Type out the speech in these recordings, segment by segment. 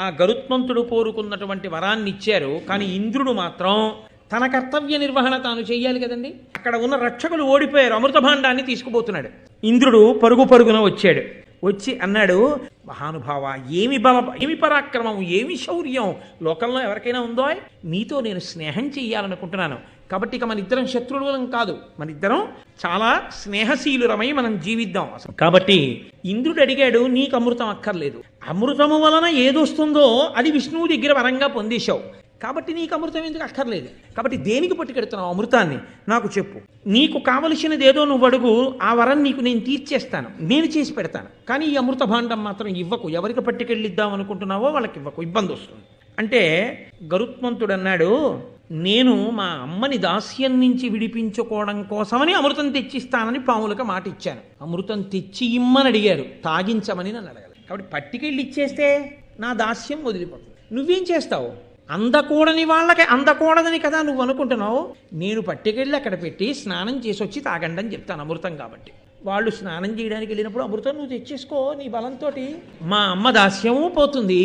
ఆ గరుత్మంతుడు కోరుకున్నటువంటి వరాన్ని ఇచ్చారు కానీ ఇంద్రుడు మాత్రం తన కర్తవ్య నిర్వహణ తాను చేయాలి కదండి? అక్కడ ఉన్న రక్షకులు ఓడిపోయారు అమృత భాండాన్ని తీసుకుపోతున్నాడు. ఇంద్రుడు పరుగు పరుగున వచ్చాడు. వచ్చి అన్నాడు మహానుభావ ఏమి బల ఏమి పరాక్రమం ఏమి శౌర్యం? లోకంలో ఎవరికైనా ఉందో? నీతో నేను స్నేహం చెయ్యాలనుకుంటున్నాను. కాబట్టి ఇక మన ఇద్దరం శత్రువులం కాదు. మన ఇద్దరం చాలా స్నేహశీలురమై మనం జీవిద్దాం. అసలు కాబట్టి ఇంద్రుడు అడిగాడు నీకు అమృతం అక్కర్లేదు. అమృతము వలన ఏదొస్తుందో అది విష్ణువు దగ్గర వరంగా పొందేశావు. కాబట్టి నీకు అమృతం ఎందుకు అక్కర్లేదు? కాబట్టి దేనికి పట్టుకెడుతున్నావు అమృతాన్ని? నాకు చెప్పు. నీకు కావలసినది ఏదో నువ్వు అడుగు ఆ వరం నీకు నేను తీర్చేస్తాను. నేను చేసి పెడతాను. కానీ ఈ అమృత భాండం మాత్రం ఇవ్వకు. ఎవరికి పట్టుకెళ్ళిద్దాం అనుకుంటున్నావో వాళ్ళకి ఇవ్వకు. ఇబ్బంది వస్తుంది. అంటే గరుత్మంతుడు అన్నాడు నేను మా అమ్మని దాస్యం నుంచి విడిపించుకోవడం కోసమని అమృతం తెచ్చిస్తానని పాములకు మాట ఇచ్చాను. అమృతం తెచ్చి ఇమ్మని అడిగారు. తాగించమని నన్ను అడగాలి కాబట్టి పట్టుకెళ్ళి ఇచ్చేస్తే నా దాస్యం వదిలిపోతుంది. నువ్వేం చేస్తావు? అందకూడని వాళ్ళకి అందకూడదని కదా నువ్వు అనుకుంటున్నావు? నేను పట్టుకెళ్ళి అక్కడ పెట్టి స్నానం చేసి వచ్చి తాగండి అని చెప్తాను అమృతం కాబట్టి. వాళ్ళు స్నానం చేయడానికి వెళ్ళినప్పుడు అమృతం నువ్వు తెచ్చేసుకో నీ బలంతో మా అమ్మ దాస్యము పోతుంది.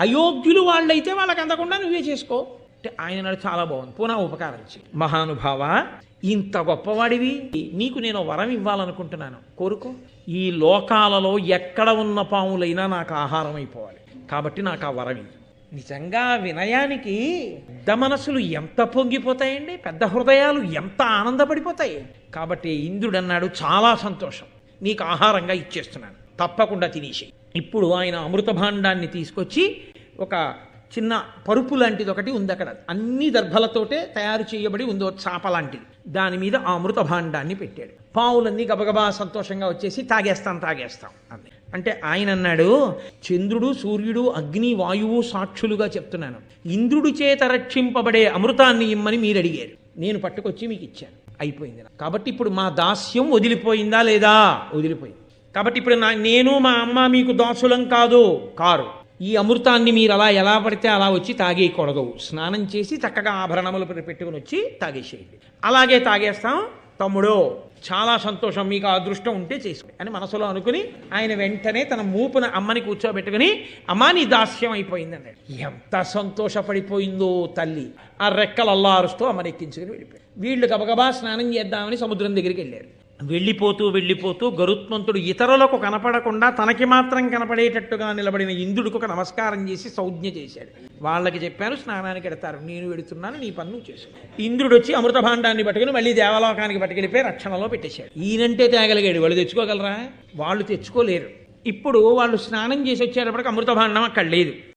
అయోగ్యులు వాళ్ళైతే వాళ్ళకి అందకుండా నువ్వే చేసుకో. అంటే ఆయన నాడు చాలా బాగుంది. పునః ఉపకారం చేయి మహానుభావ ఇంత గొప్పవాడివి. నీకు నేను వరం ఇవ్వాలనుకుంటున్నాను. కోరుకో. ఈ లోకాలలో ఎక్కడ ఉన్న పాములైనా నాకు ఆహారం అయిపోవాలి కాబట్టి నాకు ఆ వరం నిజంగా వినయానికి పెద్ద మనసులు ఎంత పొంగిపోతాయండి? పెద్ద హృదయాలు ఎంత ఆనందపడిపోతాయి? కాబట్టి ఇంద్రుడు అన్నాడు చాలా సంతోషం. నీకు ఆహారంగా ఇచ్చేస్తున్నాను. తప్పకుండా తినేసి. ఇప్పుడు ఆయన అమృత భాండాన్ని తీసుకొచ్చి ఒక చిన్న పరుపు లాంటిది ఒకటి ఉంది అక్కడ. అన్ని దర్భలతోటే తయారు చేయబడి ఉందో చాప లాంటిది. దాని మీద ఆ అమృత భాండాన్ని పెట్టాడు. పావులన్నీ గబగబా సంతోషంగా వచ్చేసి తాగేస్తాం తాగేస్తాం అంది. అంటే ఆయన అన్నాడు చంద్రుడు సూర్యుడు అగ్ని వాయువు సాక్షులుగా చెప్తున్నాను. ఇంద్రుడి చేత రక్షింపబడే అమృతాన్ని ఇమ్మని మీరు అడిగారు. నేను పట్టుకొచ్చి మీకు ఇచ్చాను. అయిపోయింది కాబట్టి ఇప్పుడు మా దాస్యం వదిలిపోయిందా లేదా? వదిలిపోయింది. కాబట్టి ఇప్పుడు నా నేను మా అమ్మ మీకు దాసులం కాదు కారు. ఈ అమృతాన్ని మీరు అలా ఎలా పడితే అలా వచ్చి తాగేయకూడదు. స్నానం చేసి చక్కగా ఆభరణములు పెట్టుకుని వచ్చి తాగేసేయండి. అలాగే తాగేస్తాం. తమ్ముడో చాలా సంతోషం. మీకు ఆ అదృష్టం ఉంటే చేసుకో అని మనసులో అనుకుని ఆయన వెంటనే తన మూపున అమ్మని కూర్చోబెట్టుకుని అమ్మా నీ దాస్యం అయిపోయింది ఎంత సంతోషపడిపోయిందో తల్లి. ఆ రెక్కలు అల్లారుస్తూ అమ్మని ఎక్కించుకుని వెళ్ళిపోయాడు. వీళ్ళు గబగబా స్నానం చేద్దామని సముద్రం దగ్గరికి వెళ్ళారు. వెళ్ళిపోతూ వెళ్ళిపోతూ గరుత్మంతుడు ఇతరులకు కనపడకుండా తనకి మాత్రం కనపడేటట్టుగా నిలబడిన ఇంద్రుడికి ఒక నమస్కారం చేసి సౌజ్ఞ చేశాడు. వాళ్ళకి చెప్పాను స్నానానికి ఎడతారు నేను వెడుతున్నాను నీ పన్ను చేసు ఇంద్రుడు వచ్చి అమృత భాండాన్ని పట్టుకుని మళ్ళీ దేవలోకానికి పట్టుకెళ్ళిపోయి రక్షణలో పెట్టేశాడు. ఈయనంటే తేగలిగాడు. వాళ్ళు తెచ్చుకోగలరా? వాళ్ళు తెచ్చుకోలేరు. ఇప్పుడు వాళ్ళు స్నానం చేసి వచ్చేటప్పటికి అమృత భాండం అక్కడ లేదు.